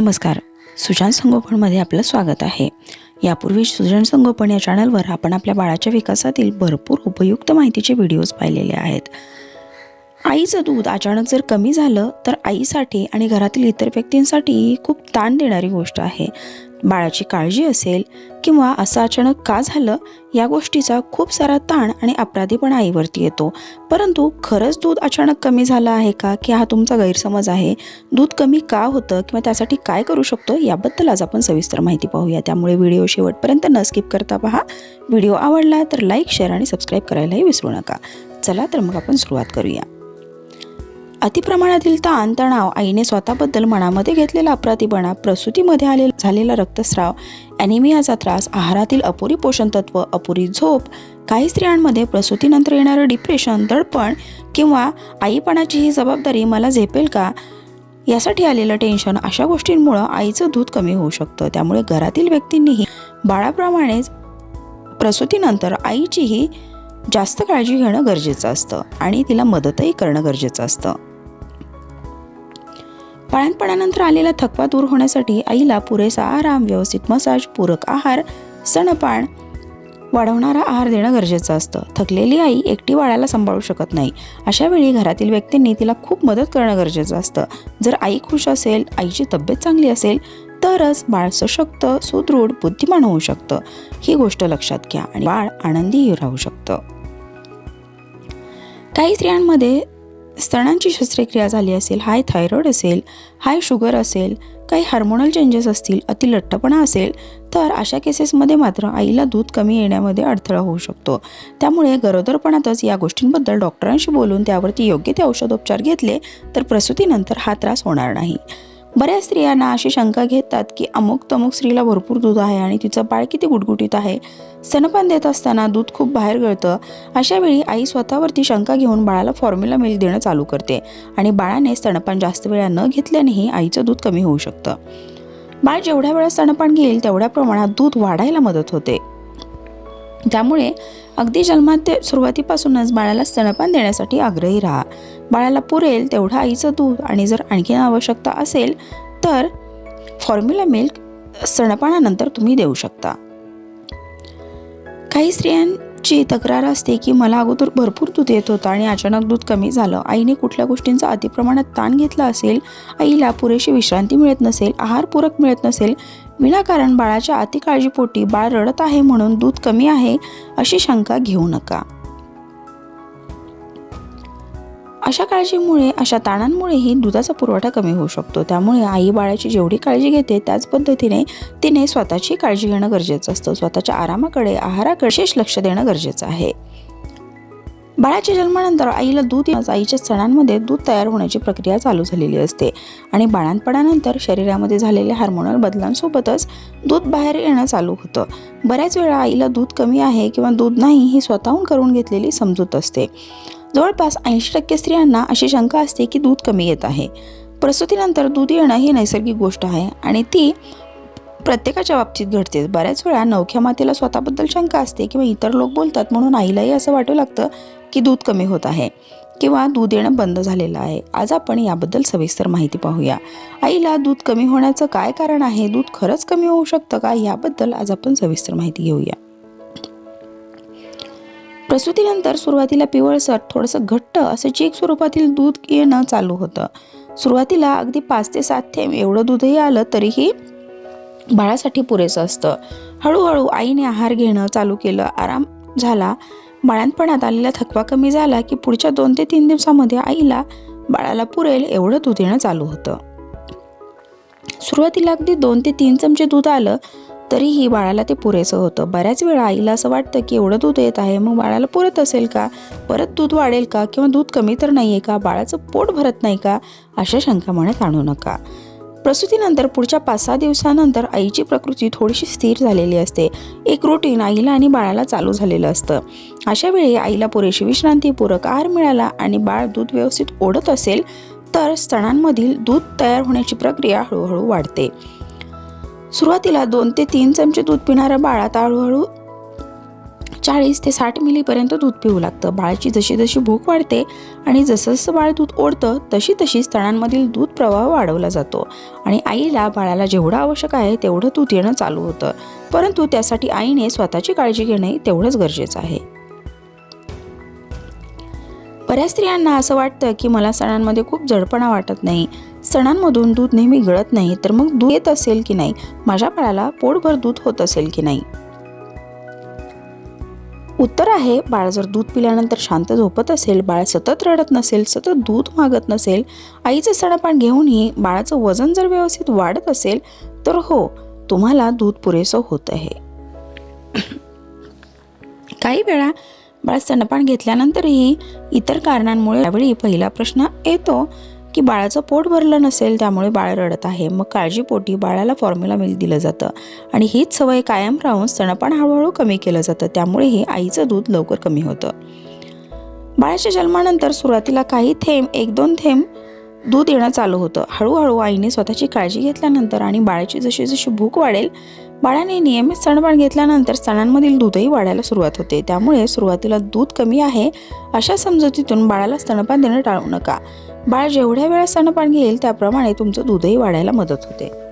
नमस्कार. सुजान संगोपनमध्ये आपलं स्वागत आहे. यापूर्वी सुजान संगोपन या चॅनलवर आपण आपल्या बाळाच्या विकासातील भरपूर उपयुक्त माहितीचे व्हिडिओज पाहिलेले आहेत. आईचं दूध अचानक जर कमी झालं तर आईसाठी आणि घरातील इतर व्यक्तींसाठी खूप ताण देणारी गोष्ट आहे. बाळाची काळजी असेल किंवा असं अचानक का झालं या गोष्टीचा खूप सारा ताण आणि अपराधीपणा आईवरती येतो. परंतु खरंच दूध अचानक कमी झालं आहे का की हा तुमचा गैरसमज आहे? दूध कमी का होतं किंवा त्यासाठी काय करू शकतो याबद्दल आज आपण सविस्तर माहिती पाहूया. त्यामुळे व्हिडिओ शेवटपर्यंत न स्किप करता पहा. व्हिडिओ आवडला तर लाईक शेअर आणि सबस्क्राईब करायलाही विसरू नका. चला तर मग आपण सुरुवात करूया. अतिप्रमाणातील ताण तणाव आईने स्वतःबद्दल मनामध्ये घेतलेला अपराधीपणा प्रसूतीमध्ये आले झालेला रक्तस्राव ॲनिमियाचा त्रास आहारातील अपुरी पोषणतत्व अपुरी झोप काही स्त्रियांमध्ये प्रसूतीनंतर येणारं डिप्रेशन दडपण किंवा आईपणाची ही जबाबदारी मला झेपेल का? यासाठी आलेलं टेन्शन अशा गोष्टींमुळं आईचं दूध कमी होऊ शकतं. त्यामुळे घरातील व्यक्तींनीही बाळाप्रमाणेच प्रसूतीनंतर आईचीही जास्त काळजी घेणं गरजेचं असतं आणि तिला मदतही करणं गरजेचं असतं. बाळणपणानंतर आलेला थकवा दूर होण्यासाठी आईला पुरेसा आराम व्यवस्थित मसाज पूरक आहार सणपाण वाढवणारा आहार देणं गरजेचं असतं. थकलेली आई एकटी बाळाला सांभाळू शकत नाही. अशा वेळी घरातील व्यक्तींनी तिला खूप मदत करणं गरजेचं असतं. जर आई खुश असेल आईची तब्येत चांगली असेल तरच बाळ सशक्त सुदृढ बुद्धिमान होऊ शकतं. ही गोष्ट लक्षात घ्या आणि बाळ आनंदीही राहू शकतं. काही स्त्रियांमध्ये स्तनांची शस्त्रक्रिया झाली असेल हाय थायरॉइड असेल हाय शुगर असेल काही हार्मोनल चेंजेस असतील अतिलठ्ठपणा असेल तर अशा केसेसमध्ये मात्र आईला दूध कमी येण्यामध्ये अडथळा होऊ शकतो. त्यामुळे गरोदरपणातच या गोष्टींबद्दल डॉक्टरांशी बोलून त्यावरती योग्य ते औषधोपचार घेतले तर प्रसूतीनंतर हा त्रास होणार नाही. बऱ्याच स्त्रियांना अशी शंका घेतात की अमुक तमुक स्त्रीला भरपूर दूध आहे आणि तिचं बाळ किती गुटगुटीत आहे. स्तनपान देत असताना दूध खूप बाहेर गळतं. अशा वेळी आई स्वतःवरती शंका घेऊन बाळाला फॉर्म्युला मिल्क देणं चालू करते आणि बाळाने स्तनपान जास्त वेळा न घेतल्यानेही आईचं दूध कमी होऊ शकतं. बाळ जेवढ्या वेळा स्तनपान घेईल तेवढ्या प्रमाणात दूध वाढायला मदत होते. त्यामुळे अगदी जन्मात ते सुरुवातीपासूनच बाळाला स्तनपान देण्यासाठी आग्रही राहा. बाळाला पुरेल तेवढं आईचं दूध आणि जर आणखीन आवश्यकता असेल तर फॉर्म्युला मिल्क स्तनपानानंतर तुम्ही देऊ शकता. काही स्त्रियां ची तक्रार असते की मला अगोदर भरपूर दूध येत होतं आणि अचानक दूध कमी झालं. आईने कुठल्या गोष्टींचा अतिप्रमाणात ताण घेतला असेल आईला पुरेशी विश्रांती मिळत नसेल आहार पूरक मिळत नसेल विनाकारण बाळाच्या अतिकाळजीपोटी बाळ रडत आहे म्हणून दूध कमी आहे अशी शंका घेऊ नका. अशा काळजीमुळे अशा ताणांमुळेही दुधाचा पुरवठा कमी होऊ शकतो. त्यामुळे आई बाळाची जेवढी काळजी घेते त्याच पद्धतीने तिने स्वतःची काळजी घेणं गरजेचं असतं. स्वतःच्या आरामाकडे आहाराकडे विशेष लक्ष देणं गरजेचं आहे. बाळाच्या जन्मानंतर आईला दूध आईच्या सणांमध्ये दूध तयार होण्याची प्रक्रिया चालू झालेली असते. आणि बाळांपणानंतर शरीरामध्ये झालेल्या हार्मोनल बदलांसोबतच दूध बाहेर येणं चालू होतं. बऱ्याच वेळा आईला दूध कमी आहे किंवा दूध नाही ही स्वतःहून करून घेतलेली समजूत असते. जवळपास ऐंशी टक्के स्त्रियांना अशी शंका असते की दूध कमी येत आहे. प्रसूतीनंतर दूध येणं ही नैसर्गिक गोष्ट आहे आणि ती प्रत्येकाच्या बाबतीत घडते. बऱ्याच वेळा नवख्या मातेला स्वतःबद्दल शंका असते किंवा इतर लोक बोलतात म्हणून आईलाही असं वाटू लागतं की दूध कमी होत आहे किंवा दूध येणं बंद झालेलं आहे. आज आपण याबद्दल सविस्तर माहिती पाहूया. आईला दूध कमी होण्याचं काय कारण आहे? दूध खरंच कमी होऊ शकतं का? याबद्दल आज आपण सविस्तर माहिती घेऊया. प्रसूतीनंतर सुरुवातीला पिवळसर थोडंसं घट्ट असं चीक स्वरूपातील दूध येणं चालू होतं. सुरुवातीला अगदी पाच ते सात थेंब एवढं दूधही आलं तरीही बाळासाठी पुरेसं असतं. हळूहळू आईने आहार घेणं चालू केलं. आराम झाला. बाळांपणात आलेला थकवा कमी झाला की पुढच्या दोन ते तीन दिवसामध्ये आईला बाळाला पुरेल एवढं दूध येणं चालू होतं. सुरुवातीला अगदी दोन ते तीन चमचे दूध आलं. तरीही बाळाला ते पुरेसं होतं. बऱ्याच वेळा आईला असं वाटतं की एवढं दूध येत आहे मग बाळाला पुरत असेल का? परत दूध वाढेल का? किंवा दूध कमी तर नाही आहे का? बाळाचं पोट भरत नाही का? अशा शंका मनात आणू नका. प्रसूतीनंतर पुढच्या पाच सहा दिवसानंतर आईची प्रकृती थोडीशी स्थिर झालेली असते. एक रुटीन आईला आणि बाळाला चालू झालेलं असतं. अशा वेळी आईला पुरेशी विश्रांती पूरक आहार मिळाला आणि बाळ दूध व्यवस्थित ओढत असेल तर स्तनांमधील दूध तयार होण्याची प्रक्रिया हळूहळू वाढते. सुरुवातीला दोन ते तीन चमचे दूध पिणाऱ्या बाळात हळूहळू चाळीस ते साठ मिलीपर्यंत दूध पिऊ लागतं. बाळाची जशी जशी भूक वाढते आणि जसं जसं बाळ दूध ओढतं तशी तशी स्तनांमधील दूध प्रवाह वाढवला जातो. आणि आईला बाळाला जेवढं आवश्यक आहे तेवढं दूध येणं चालू होतं. परंतु त्यासाठी आईने स्वतःची काळजी घेणे तेवढंच गरजेचं आहे. बऱ्याच स्त्रियांना असं वाटतं की मला सणांमध्ये खूप जडपणा वाटत नाही. सणांमधून दूध नेहमी गळत नाही तर मग दूध येत असेल की नाही? माझ्या बाळाला पोटभर दूध होत असेल की नाही? उत्तर आहे बाळ जर दूध पिल्यानंतर शांत झोपत असेल बाळ सतत रडत नसेल सतत दूध मागत नसेल आईचं सणापान घेऊनही बाळाचं वजन जर व्यवस्थित वाढत असेल तर हो तुम्हाला दूध पुरेसं होत आहे. काही वेळा बाळ स्तनपान घेतल्यानंतरही इतर कारणांमुळे यावेळी पहिला प्रश्न येतो की बाळाचं पोट भरलं नसेल त्यामुळे बाळ रडत आहे. मग काळजीपोटी बाळाला फॉर्म्युला मिल्क दिलं जातं. आणि हीच सवय कायम राहून स्तनपान हळूहळू कमी केलं जातं. त्यामुळेही आईचं दूध लवकर कमी होतं. बाळाच्या जन्मानंतर सुरुवातीला काही थेंब एक दोन थेंब दूध येणं चालू होतं. हळूहळू आईने स्वतःची काळजी घेतल्यानंतर आणि बाळाची जशी जशी भूक वाढेल बाळाने नियमित स्तनपान घेतल्यानंतर स्तनांमधील दूधही वाढायला सुरुवात होते. त्यामुळे सुरुवातीला दूध कमी आहे अशा समजुतीतून बाळाला स्तनपान देणं टाळू नका. बाळ जेवढ्या वेळा स्तनपान घेईल त्याप्रमाणे तुमचं दूधही वाढायला मदत होते.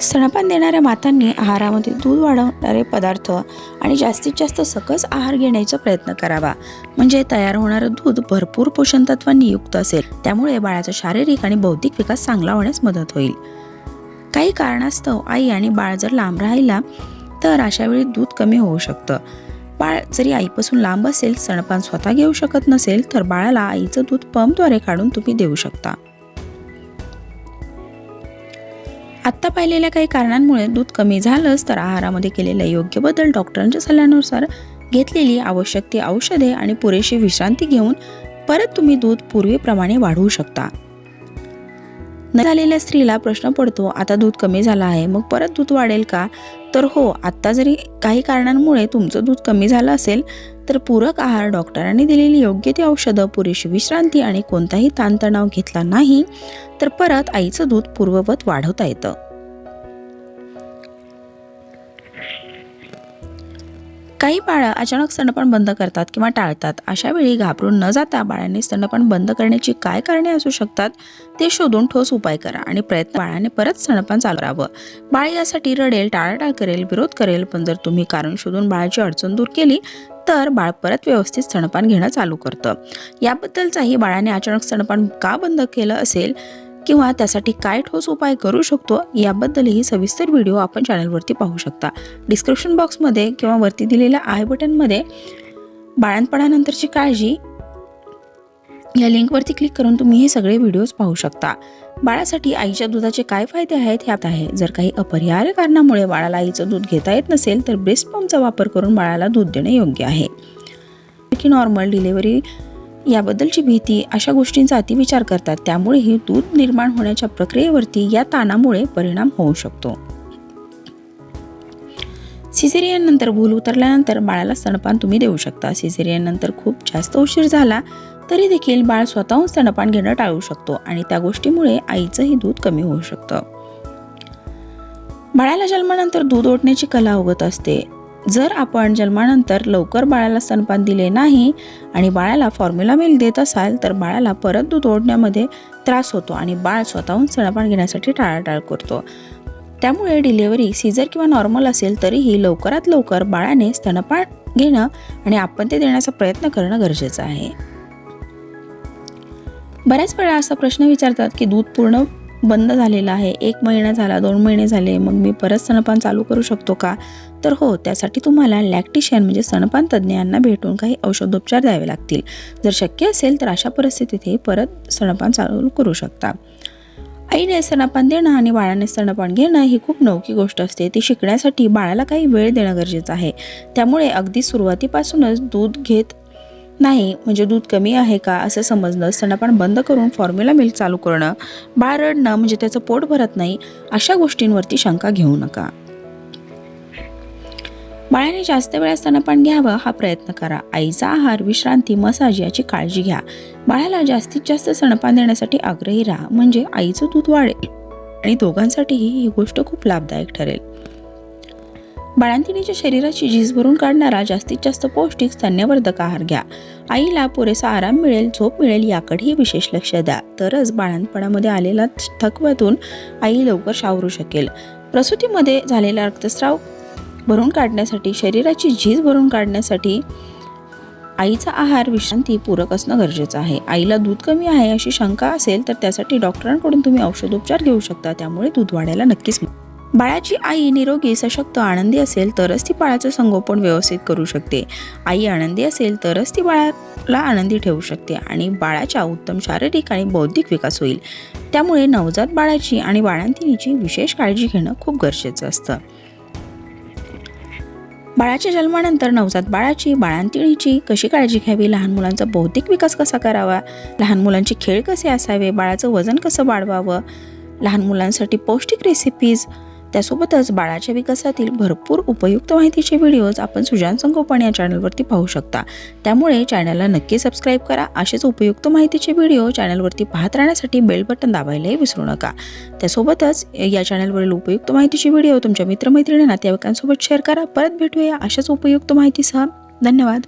स्तनपान देणाऱ्या मातांनी आहारामध्ये दूध वाढवणारे पदार्थ आणि जास्तीत जास्त सकस आहार घेण्याचा प्रयत्न करावा. म्हणजे तयार होणारं दूध भरपूर पोषण तत्वांनी युक्त असेल. त्यामुळे बाळाचा शारीरिक आणि बौद्धिक विकास चांगला होण्यास मदत होईल. काही कारणास्तव आई आणि बाळ जर लांब राहिला तर अशावेळी दूध कमी होऊ शकतं. बाळ जरी आईपासून लांब असेल स्तनपान स्वतः घेऊ शकत नसेल तर बाळाला आईचं दूध पंपद्वारे काढून तुम्ही देऊ शकता. आत्ता पाहिलेल्या काही कारणांमुळे दूध कमी झालंच तर आहारामध्ये केलेला योग्य बदल डॉक्टरांच्या सल्ल्यानुसार घेतलेली आवश्यक ती औषधे आणि पुरेशी विश्रांती घेऊन परत तुम्ही दूध पूर्वीप्रमाणे वाढवू शकता. न झालेल्या स्त्रीला प्रश्न पडतो आता दूध कमी झालं आहे मग परत दूध वाढेल का? तर हो आत्ता जरी काही कारणांमुळे तुमचं दूध कमी झालं असेल तर पूरक आहार डॉक्टरांनी दिलेली योग्य ती औषधं पुरेशी विश्रांती आणि कोणताही ताणतणाव घेतला नाही तर परत आईचं दूध पूर्ववत वाढवता येतं. काही बाळं अचानक स्तनपान बंद करतात किंवा टाळतात. अशा वेळी घाबरून न जाता बाळांनी स्तनपान बंद करण्याची काय कारणे असू शकतात ते शोधून ठोस उपाय करा आणि प्रयत्न बाळाने परत स्तनपान चालू राहावं बाळ यासाठी रडेल टाळाटाळ करेल विरोध करेल पण जर तुम्ही कारण शोधून बाळाची अडचण दूर केली तर बाळ परत व्यवस्थित स्तनपान घेणं चालू करतं. याबद्दलचाही बाळाने अचानक स्तनपान का बंद केलं असेल? किंवा त्यासाठी काय ठोस उपाय करू शकतो याबद्दलही सविस्तर व्हिडिओ आपण चॅनलवरती पाहू शकता. डिस्क्रिप्शन बॉक्समध्ये किंवा वरती दिलेल्या आय बटनमध्ये बाळणपणानंतरची काळजी या लिंकवरती क्लिक करून तुम्ही हे सगळे व्हिडिओज पाहू शकता. बाळासाठी आईच्या दुधाचे काय फायदे आहेत ह्यात आहे. जर काही अपरिहार्य कारणामुळे बाळाला आईचं दूध घेता येत नसेल तर ब्रेस्ट पंपचा वापर करून बाळाला दूध देणे योग्य आहे. की नॉर्मल डिलेवरी याबद्दलची भीती अशा गोष्टींचा अतिविचार करतात. त्यामुळेही दूध निर्माण होण्याच्या प्रक्रियेवरती या ताणामुळे परिणाम होऊ शकतो. सिझेरियन नंतर भूल उतरल्यानंतर बाळाला स्तनपान तुम्ही देऊ शकता. सिझेरियन नंतर खूप जास्त उशीर झाला तरी देखील बाळ स्वतःहून स्तनपान घेणं टाळू शकतो आणि त्या गोष्टीमुळे आईचंही दूध कमी होऊ शकतं. बाळाला जन्मानंतर दूध ओढण्याची कला अवगत असते. जर आपण जन्मानंतर लवकर बाळाला स्तनपान दिले नाही आणि बाळाला फॉर्म्युला मिल्क देत असाल तर बाळाला परत दूध ओढण्यामध्ये त्रास होतो आणि बाळ स्वतःहून स्तनपान घेण्यासाठी टाळाटाळ करतो. त्यामुळे डिलेवरी सीझर किंवा नॉर्मल असेल तरीही लवकरात लवकर बाळाने स्तनपान घेणं आणि आपण ते देण्याचा प्रयत्न करणं गरजेचं आहे. बऱ्याच वेळा असा प्रश्न विचारतात की दूध पूर्ण बंद झालेला आहे. एक महिना झाला दोन महिने झाले. मग मी परत स्तनपान चालू करू शकतो का? तर हो त्यासाठी तुम्हाला लॅक्टिशियन म्हणजे स्तनपान तज्ज्ञांना भेटून काही औषधोपचार द्यावे लागतील. जर शक्य असेल तर अशा परिस्थितीतही परत स्तनपान चालू करू शकता. आईने स्तनपान देणं आणि बाळाने स्तनपान घेणं ही खूप नौकी गोष्ट असते. ती शिकण्यासाठी बाळाला काही वेळ देणं गरजेचं आहे. त्यामुळे अगदी सुरुवातीपासूनच दूध घेत नाही म्हणजे दूध कमी आहे का असं समजणं स्तनपान बंद करून फॉर्म्युला मिल्क चालू करणं बाळ रडणं म्हणजे त्याचं पोट भरत नाही अशा गोष्टींवरती शंका घेऊ नका. बाळाने जास्त वेळा स्तनपान घ्यावं हा प्रयत्न करा. आईचा आहार विश्रांती मसाज याची काळजी घ्या. बाळाला जास्तीत जास्त स्तनपान देण्यासाठी आग्रही राहा म्हणजे आईचं दूध वाढेल. आणि दोघांसाठीही ही गोष्ट खूप लाभदायक ठरेल. बाळंतिणीच्या शरीराची झीज भरून काढणारा जास्तीत जास्त पौष्टिक स्तन्यवर्धक आहार घ्या. आईला पुरेसा आराम मिळेल झोप मिळेल याकडेही विशेष लक्ष द्या. तरच बाळंतपणामध्ये आलेला थकव्यातून आई लवकर सावरू शकेल. प्रसूतीमध्ये झालेला रक्तस्राव भरून काढण्यासाठी शरीराची झीज भरून काढण्यासाठी आईचा आहार विश्रांती पूरक असणं गरजेचं आहे. आईला दूध कमी आहे अशी शंका असेल तर त्यासाठी डॉक्टरांकडून तुम्ही औषधोपचार घेऊ शकता. त्यामुळे दूध वाढायला नक्कीच बाळाची आई निरोगी सशक्त आनंदी असेल तरच ती बाळाचं संगोपन व्यवस्थित करू शकते. आई आनंदी असेल तरच ती बाळाला आनंदी ठेवू शकते आणि बाळाच्या उत्तम शारीरिक आणि बौद्धिक विकास होईल. त्यामुळे नवजात बाळाची आणि बाळांतिनीची विशेष काळजी घेणं खूप गरजेचं असतं. बाळाच्या जन्मानंतर नवजात बाळाची बाळांतिणीची कशी काळजी घ्यावी? लहान मुलांचा बौद्धिक विकास कसा करावा? लहान मुलांचे खेळ कसे असावे? बाळाचं वजन कसं वाढवावं? लहान मुलांसाठी पौष्टिक रेसिपीज त्यासोबतच बाळाच्या विकासातील भरपूर उपयुक्त माहितीचे व्हिडिओज आपण सुजान संगोपन या चॅनलवरती पाहू शकता. त्यामुळे चॅनलला नक्की सबस्क्राईब करा. असेच उपयुक्त माहितीचे व्हिडिओ चॅनलवरती पाहत राहण्यासाठी बेल बटन दाबायलाही विसरू नका. त्यासोबतच या चॅनलवरील उपयुक्त माहितीचे व्हिडिओ तुमच्या मित्रमैत्रिणी नातेवाईकांसोबत शेअर करा. परत भेटूया अशाच उपयुक्त माहितीसह. धन्यवाद.